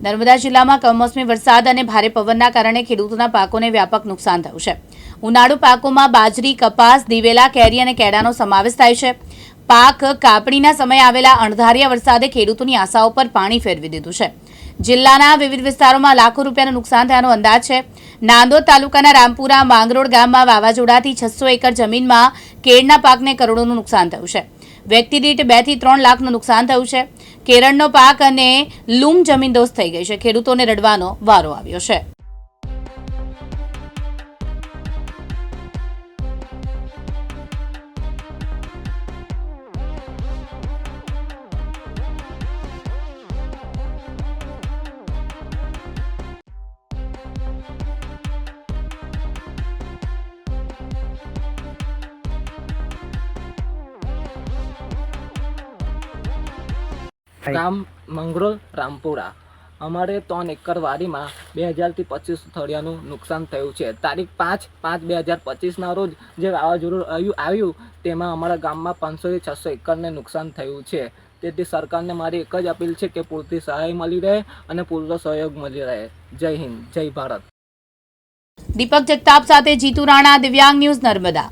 નર્મદા જિલ્લામાં કમોસમી વરસાદ અને ભારે પવનના કારણે ખેડૂતોના પાકોને વ્યાપક નુકસાન થયું છે. ઉનાળુ પાકોમાં બાજરી, કપાસ, દિવેલા, કેરી અને કેળાનો સમાવેશ થાય છે. પાક કાપણીના સમયે આવેલા અણધાર્યા વરસાદે ખેડૂતોની આશાઓ પર પાણી ફેરવી દીધું છે. જિલ્લાના વિવિધ વિસ્તારોમાં લાખો રૂપિયાનું નુકસાન થયાનો અંદાજ છે. નાંદોદ તાલુકાના રામપુરા માંગરોળ ગામમાં વાવાઝોડાથી છસો એકર જમીનમાં કેળના પાકને કરોડોનું નુકસાન થયું છે. વ્યક્તિ દીઠ બેથી ત્રણ લાખનું નુકસાન થયું છે. કેરળનો પાક અને લૂમ જમીનદોસ્ત થઈ ગઈ છે. ખેડૂતોને રડવાનો વારો આવ્યો છે. ગામ મંગરોળ રામપુરા. અમારે ત્રણ એકર વાડીમાં બે હજારથી પચીસ થળિયાનું નુકસાન થયું છે. તારીખ પાંચ પાંચ બે હજાર પચીસના રોજ જે વાવાઝોડું આવ્યું આવ્યું તેમાં અમારા ગામમાં પાંચસોથી છસો એકરને નુકસાન થયું છે. તેથી સરકારને મારી એક જ અપીલ છે કે પૂરતી સહાય મળી રહે અને પૂરતો સહયોગ મળી રહે. જય હિન્દ જય ભારત. દીપક જગતાપ સાથે જીતુ રાણા દિવ્યાંગ ન્યૂઝ નર્મદા.